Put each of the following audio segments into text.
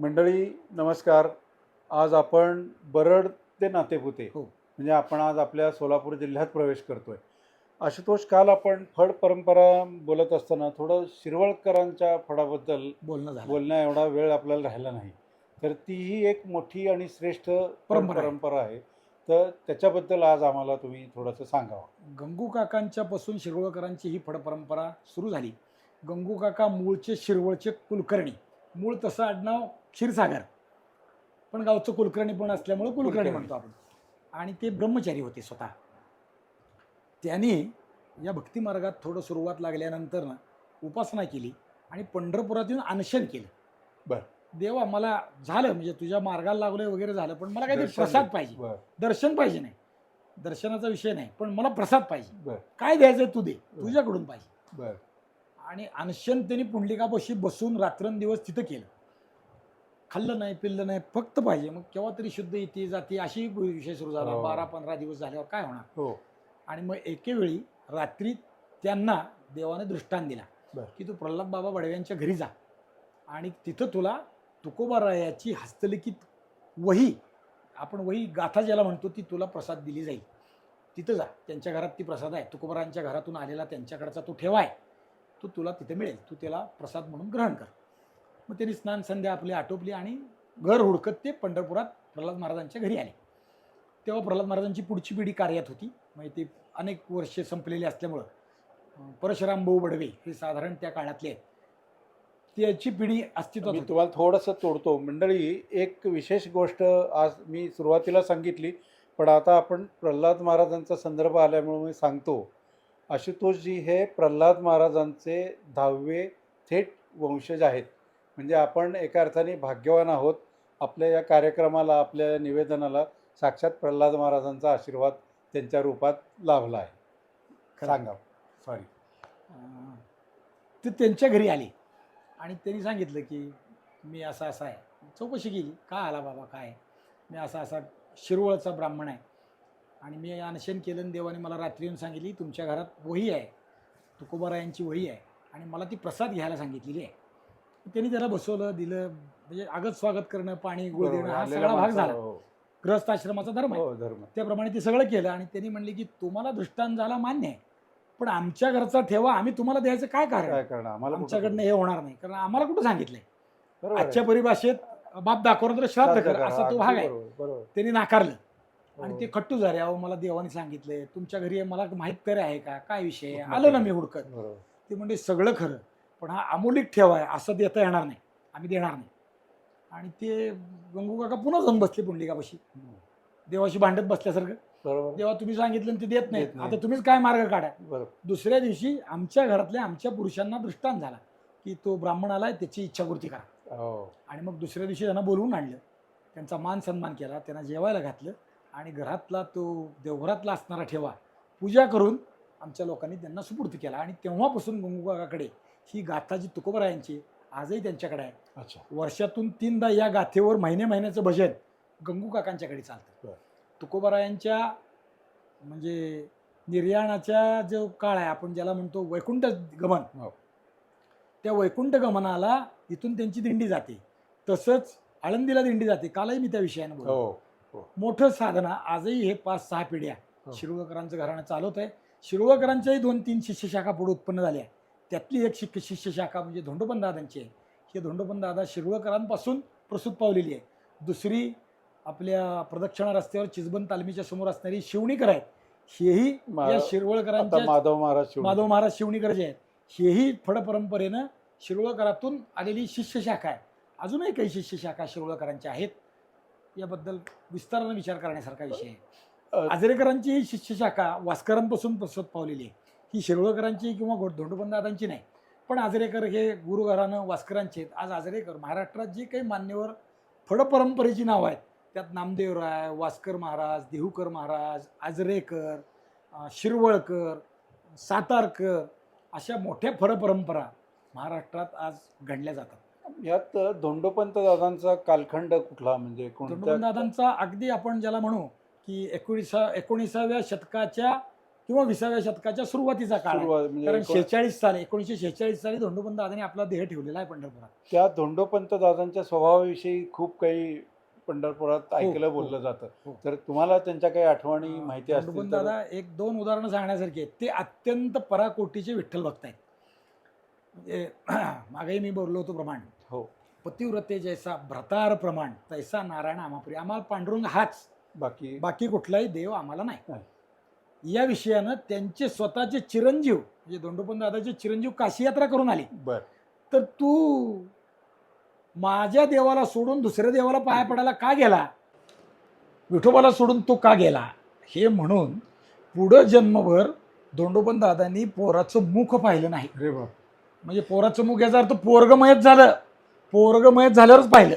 मंडळी नमस्कार. आज आपण बरड ते नातेपुते हो. म्हणजे आपण आज आपल्या सोलापूर जिल्ह्यात प्रवेश करतोय. आशुतोष काल आपण फड परंपरा बोलत असताना थोडं शिरवळकरांच्या फडाबद्दल बोलणं झालं. बोलण्या एवढा वेळ आपल्याला राहिला नाही. तर तीही एक मोठी आणि श्रेष्ठ परंपरा आहे. परंपरा आहे. तर त्याच्याबद्दल आज आम्हाला तुम्ही थोडंसं सांगावं. गंगू काकांच्या पासून शिरवळकरांची ही फड परंपरा सुरू झाली. गंगू काका मूळचे शिरवळचे कुलकर्णी. मूळ तसं आडनाव क्षीरसागर. पण गावचं कुलकर्णी पण असल्यामुळे कुलकर्णी. म्हणतो आपण. आणि ते ब्रह्मचारी होते स्वतः. त्यांनी या भक्ती मार्गात थोडं सुरुवात लागल्यानंतर ना उपासना केली आणि पंढरपुरात येऊन अनशन केलं. बर. देवा मला झालं म्हणजे तुझ्या मार्गाला लागलोय वगैरे झालं पण मला काहीतरी प्रसाद. पाहिजे. दर्शन पाहिजे नाही. दर्शनाचा विषय नाही पण मला प्रसाद पाहिजे. काय द्यायचंय तू दे तुझ्याकडून पाहिजे. बर. आणि अनशन त्यांनी पुंडलिकापाशी बसून रात्रंदिवस तिथं केलं. खाल्लं नाही पिल्लं नाही फक्त पाहिजे. मग केव्हा तरी शुद्ध येते जाते अशी विषय सुरू झाला. हो. बारा पंधरा दिवस झाल्यावर काय होणार? हो. आणि मग एके वेळी रात्री त्यांना देवाने दृष्टांत दिला बर. की तू प्रल्हाद बाबा बडव्यांच्या घरी जा. आणि तिथं तुला तुकोबारायाची हस्तलिखित वही आपण वही गाथा ज्याला म्हणतो ती तुला प्रसाद दिली जाईल. तिथं जा. त्यांच्या घरात ती प्रसाद आहे. तुकोबारांच्या घरातून आलेला त्यांच्याकडचा तो ठेवा आहे. तो तुला तिथे मिळेल. तू त्याला प्रसाद म्हणून ग्रहण कर. मग त्यांनी स्नान संध्या आपली आटोपली आणि घर हुडकत ते पंढरपुरात प्रल्हाद महाराजांच्या घरी आले. तेव्हा प्रल्हाद महाराजांची पुढची पिढी कार्यात होती. म्हणजे ते अनेक वर्षे संपलेली असल्यामुळं परशुराम भाऊ बडवे हे साधारण त्या काळातले आहेत. त्याची पिढी अस्तित्वात मी तुम्हाला थोडंसं तोडतो. मंडळी एक विशेष गोष्ट आज मी सुरुवातीला सांगितली पण आता आपण प्रल्हाद महाराजांचा संदर्भ आल्यामुळे मी सांगतो. आशुतोषजी हे प्रल्हाद महाराजांचे दहावे थेट वंशज आहेत. म्हणजे आपण एका अर्थाने भाग्यवान आहोत. आपल्या या कार्यक्रमाला आपल्या या निवेदनाला साक्षात प्रल्हाद महाराजांचा आशीर्वाद त्यांच्या रूपात लाभला आहे. सांगा. सॉरी ते त्यांच्या घरी आले आणि त्यांनी सांगितलं की मी असा असा आहे. चौकशी केली. का आला बाबा? काय? मी असा असा शिरवळचा ब्राह्मण आहे. आणि मी अनशन केलं देवाने मला रात्री येऊन सांगितली तुमच्या घरात वही आहे. तुकोबारायांची वही आहे. आणि मला ती प्रसाद घ्यायला सांगितलेली आहे. त्यांनी त्याला बसवलं दिलं म्हणजे आगत स्वागत करणं पाणी गुळ देणं हा सगळा भाग झाला. हो. गृहस्थ आश्रमाचा धर्म आहे. हो धर्म. त्याप्रमाणे ते सगळं केलं आणि त्यांनी म्हणले की तुम्हाला दृष्टांत झाला मान्य आहे पण आमच्या घरचा ठेवा आम्ही तुम्हाला द्यायचं काय कारण? आमच्याकडनं हे होणार नाही. कारण आम्हाला कुठं सांगितलंय. आजच्या परिभाषेत बाप दाखवलं तर श्राद्ध कर करा, असा तो भाग आहे. त्यांनी नाकारलं. आणि हो. ते खट्टू झाले अहो मला देवाने सांगितलंय तुमच्या घरी मला माहीत तरी आहे का? काय विषय? आलो ना मी हुडकत. ते म्हणजे सगळं खरं. पण हा अमोलिक ठेवा आहे असं देता येणार नाही. आम्ही देणार नाही. आणि ते गंगू काका पुन्हा जाऊन बसले पुंडलिकापाशी. देवाशी भांडत बसल्यासारखं. बरोबर. देवा तुम्ही सांगितलं आणि ते देत नाही. देत नाही. आता तुम्हीच काय मार्ग काढा. बरोबर. दुसऱ्या दिवशी आमच्या घरातल्या आमच्या पुरुषांना दृष्टांत झाला की तो ब्राह्मण आलाय त्याची इच्छापूर्ती करा. हो. आणि मग दुसऱ्या दिवशी त्यांना बोलवून आणलं. त्यांचा मान सन्मान केला त्यांना जेवायला घातलं आणि घरातला तो देवघरातला असणारा ठेवा पूजा करून आमच्या लोकांनी त्यांना सुपूर्त केला. आणि तेव्हापासून गंगूकाकाकडे ही गाथा जी तुकोबरायांची आजही त्यांच्याकडे आहे. अच्छा. वर्षातून तीनदा या गाथेवर महिने महिन्याचं भजन गंगू काकांच्याकडे चालतं. बरं. तुकोबरायांच्या म्हणजे निर्याणाच्या जो काळ आहे आपण ज्याला म्हणतो वैकुंठ गमन हो. त्या वैकुंठ गमनाला इथून त्यांची दिंडी जाते. तसंच आळंदीला दिंडी जाते. कालही मी त्या विषयानं बोललो. हो मोठं साधना आजही हे पाच सहा पिढ्या हो. शिरवळकरांचं घराणं चालवत आहे शिरवळकरांच्याही दोन तीन शिष्यशाखा पुढे उत्पन्न झाल्या. त्यातली एक शिक शिष्यशाखा म्हणजे धोंडोपंत दादांची आहे. ही धोंडोपंत दादा शिरवळकरांपासून प्रसूत पावलेली आहे. दुसरी आपल्या प्रदक्षिणा रस्त्यावर चिजबन तालमीच्या समोर असणारी शिवणीकर आहेत. हेही या शिरवळकरांच्या माधव महाराज. माधव महाराज शिवणीकर जे आहेत हेही फड परंपरेनं शिरवळकरातून आलेली शिष्यशाखा आहे. अजूनही काही शिष्यशाखा शिरवळकरांच्या आहेत. याबद्दल विस्तारानं विचार करण्यासारखा विषय आहे. आजरेकरांची ही शिष्यशाखा वास्करांपासून प्रसूत पावलेली आहे. ही शिरवळकरांची किंवा धोंडोपंतदादांची नाही. पण आजरेकर हे गुरुघरानं वास्करांचे आहेत. आज आजरेकर महाराष्ट्रात जी काही मान्यवर फड परंपरेची नावं आहेत त्यात नामदेवराय वास्कर महाराज देहूकर महाराज आजरेकर शिरवळकर सातारकर अशा मोठ्या फड परंपरा महाराष्ट्रात आज घडल्या जातात. यात धोंडोपंत दादांचा कालखंड कुठला? म्हणजे धोंडोपंतदादांचा अगदी आपण ज्याला म्हणू की एकोणीसा एकोणीसाव्या शतकाच्या किंवा विसाव्या शतकाच्या सुरुवातीचा काळ आहे. सुरुवात म्हणजे कारण शेहेचाळीस साली एकोणीसशे शेहेचाळीस साली धोंडोपंत दादाने आपला देह ठेवलेला आहे पंढरपुरात. त्या धोंडोपंत दादांच्या स्वभावाविषयी खूप काही पंढरपुरात ऐकलं हो, बोललं हो. जातं तर तुम्हाला त्यांच्या काही आठवणी माहिती असतील धोंडोपंत तर? दादा एक दोन उदाहरणं सांगण्यासारखी आहेत. ते अत्यंत पराकोटीचे विठ्ठल भक्त आहेत. म्हणजे मागेही मी बोललो होतो प्रमाण. हो. पतिव्रते जैसा भ्रतार प्रमाण तैसा नारायण आमापुरी आम्हाला पांडुरंग हाच. बाकी बाकी कुठलाही देव आम्हाला नाही. नाही. या विषयानं त्यांचे स्वतःचे चिरंजीव म्हणजे दोंडोपंत दादाचे चिरंजीव काशी यात्रा करून आले. बर. तर तू माझ्या देवाला सोडून दुसऱ्या देवाला पाया पडायला का गेला? विठोबाला सोडून तो का गेला? हे म्हणून पुढं जन्मभर दोंडोपंत दादांनी पोराचं मुख पाहिलं नाही. अरे बाप. म्हणजे पोराचं मुख याचा अर्थ पोरग मयत झालं. पोरग मयत झाल्यावरच पाहिलं.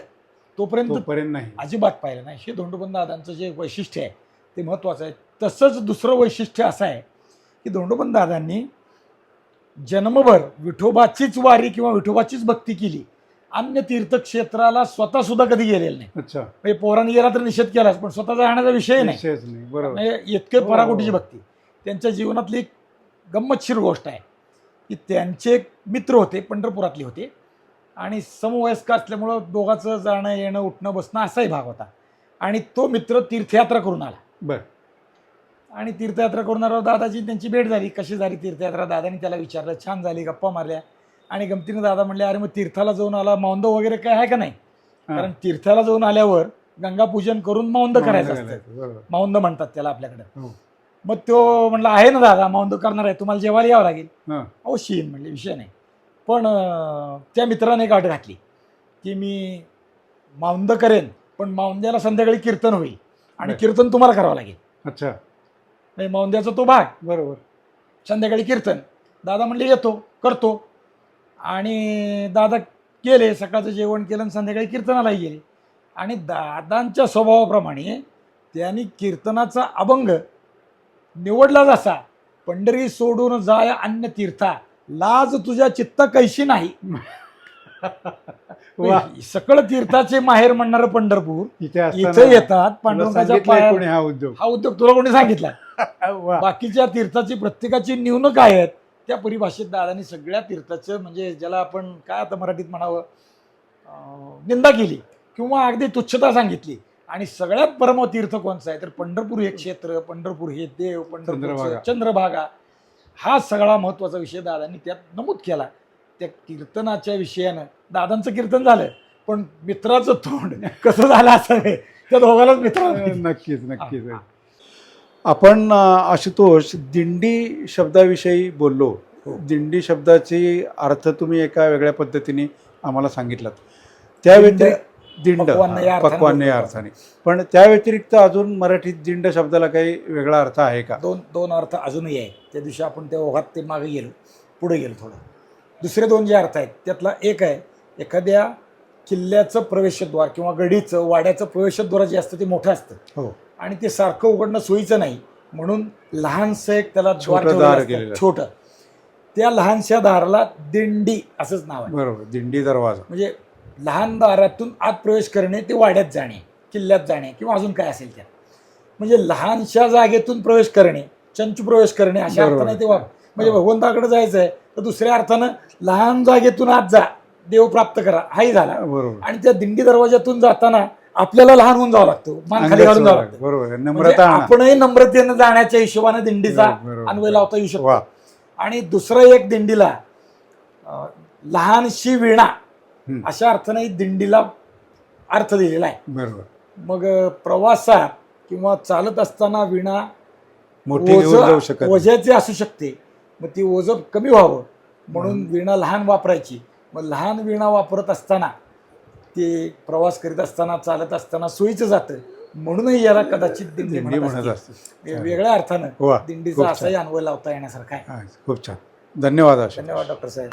तोपर्यंत तोपर्यंत नाही. अजिबात पाहिलं नाही. हे धोंडोपंत दादांचं जे वैशिष्ट्य आहे ते महत्त्वाचं आहे. तसंच दुसरं वैशिष्ट्य असं आहे की धोंडोपंत दादांनी जन्मभर विठोबाचीच वारी किंवा विठोबाचीच भक्ती केली. अन्य तीर्थक्षेत्राला स्वतः सुद्धा कधी गेलेलं नाही. अच्छा. म्हणजे पोरांनी गेला तर निषेध केलाच पण स्वतः जाण्याचा विषय नाही. बरोबर. म्हणजे इतके हो, पराकोटीची. भक्ती. त्यांच्या जीवनातली एक गंमतशीर गोष्ट आहे की त्यांचे एक मित्र होते पंढरपुरातले होते. आणि समवयस्क असल्यामुळं दोघांचं जाणं येणं उठणं बसणं असाही भाग होता. आणि तो मित्र तीर्थयात्रा करून आला. बर. आणि तीर्थयात्रा आल्यावर दादाची त्यांची भेट झाली. कशी झाली तीर्थयात्रा? दादानी त्याला विचारलं छान झाली गप्पा मारल्या. आणि गमतीनं दादा म्हणले अरे मग तीर्थाला जाऊन आला मौंद वगैरे काय आहे का नाही. कारण तीर्थाला जाऊन आल्यावर गंगा पूजन करून मौंद करायचं असतं. मौंद म्हणतात त्याला आपल्याकडे. हो. मग तो म्हणला आहे ना दादा मौंद करणार आहे तुम्हाला जेवायला यावं लागेल. अवश्य येईन म्हणले विषय नाही. पण त्या मित्राने एक अट घातली की मी मौंद करेन पण मौंद्याला संध्याकाळी कीर्तन होईल. आणि. कीर्तन तुम्हाला करावं लागेल. अच्छा. म्हणजे मौंद्याचा तो भाग. बरोबर. संध्याकाळी कीर्तन. दादा म्हणले येतो करतो. आणि दादा गेले सकाळचं जेवण केलं आणि संध्याकाळी कीर्तनालाही गेले. आणि दादांच्या स्वभावाप्रमाणे त्यांनी कीर्तनाचा अभंग निवडला जसा पंढरी सोडून जाय अन्य तीर्था लाज तुझ्या चित्त कैशी नाही. सकळ तीर्थाचे माहेर म्हणणारं पंढरपूर. इथे येतात पांडुरंगाच्या पाया हा उद्योग. हा उद्योग तुला कोणी सांगितला? बाकीच्या तीर्थाची प्रत्येकाची न्यून काय आहेत त्या परिभाषेत दादानी सगळ्या तीर्थाचं म्हणजे ज्याला आपण काय आता मराठीत म्हणावं निंदा केली किंवा अगदी तुच्छता सांगितली. आणि सगळ्यात परम तीर्थ कोणचं आहे? तर पंढरपूर हे क्षेत्र पंढरपूर हे देव पंढरपूर. चंद्रभागा. हा सगळा महत्त्वाचा विषय दादांनी त्यात नमूद केला. त्या कीर्तनाच्या विषयानं. दादांचं कीर्तन झालं पण मित्राचं तोंड कसं झालं असं हे त्या दोघांनाच मित्र नक्कीच नक्कीच. आपण आशुतोष दिंडी शब्दाविषयी बोललो. हो. दिंडी शब्दाची अर्थ तुम्ही एका वेगळ्या पद्धतीने आम्हाला सांगितलात. त्या व्यतिरिक्त दिंड पक्वान्न या. अर्थाने पण त्या व्यतिरिक्त अजून मराठीत दिंड शब्दाला काही वेगळा अर्थ आहे का? दोन दोन अर्थ अजूनही आहे त्या दिवशी आपण त्या ओघात ते मागे गेलो पुढे गेलो थोडं. दुसरे दोन जे अर्थ आहेत त्यातला एक आहे एखाद्या किल्ल्याचं प्रवेशद्वार किंवा गडीचं वाड्याचं प्रवेशद्वार जे असतं ते मोठं असतं. हो. आणि ते सारखं उघडणं सोयीचं नाही. म्हणून लहानसं एक त्याला द्वार छोटं. छोटं. त्या लहानशा दाराला दिंडी असंच नाव आहे. बरोबर. दिंडी दरवाजा. म्हणजे लहान दारातून आत प्रवेश करणे ते वाड्यात जाणे किल्ल्यात जाणे किंवा अजून काय असेल त्यात. म्हणजे लहानशा जागेतून प्रवेश करणे चंचू प्रवेश करणे अशा. अर्थाने ते वाप म्हणजे हो. भगवंताकडे जायचं आहे तर दुसऱ्या अर्थानं लहान जागेतून आत जा. देव प्राप्त करा. हाही झाला. बरोबर. आणि त्या दिंडी दरवाज्यातून जाताना आपल्याला लहान होऊन जावं लागतं. मान खाली घालून जावं. लागतं. बरोबर म्हणजे नम्रता. आणा. आपणही नम्रतेनं जाण्याच्या हिशोबाने दिंडीचा बरोबर. अन्वय लावता येऊ शकतो. वा. आणि दुसरं एक दिंडीला अं, लहानशी विणा. अशा अर्थाने दिंडीला अर्थ दिलेला आहे. बरोबर. मग अं, प्रवासात किंवा चालत असताना विणा मोठी घेऊन जाऊ ओझं शकत नाही. वजाची असू शकते. मग ती ओझं कमी व्हावं. म्हणून विणा लहान वापरायची. मग लहान विणा वापरत असताना ते प्रवास करीत असताना चालत असताना सोयीचं जातं. म्हणूनही याला कदाचित दिंडी म्हणत. असते वेगळ्या अर्थानं दिंडीचा. असाही अन्वय लावता येण्यासारखा आहे. खूप छान. धन्यवाद धन्यवाद डॉक्टर साहेब.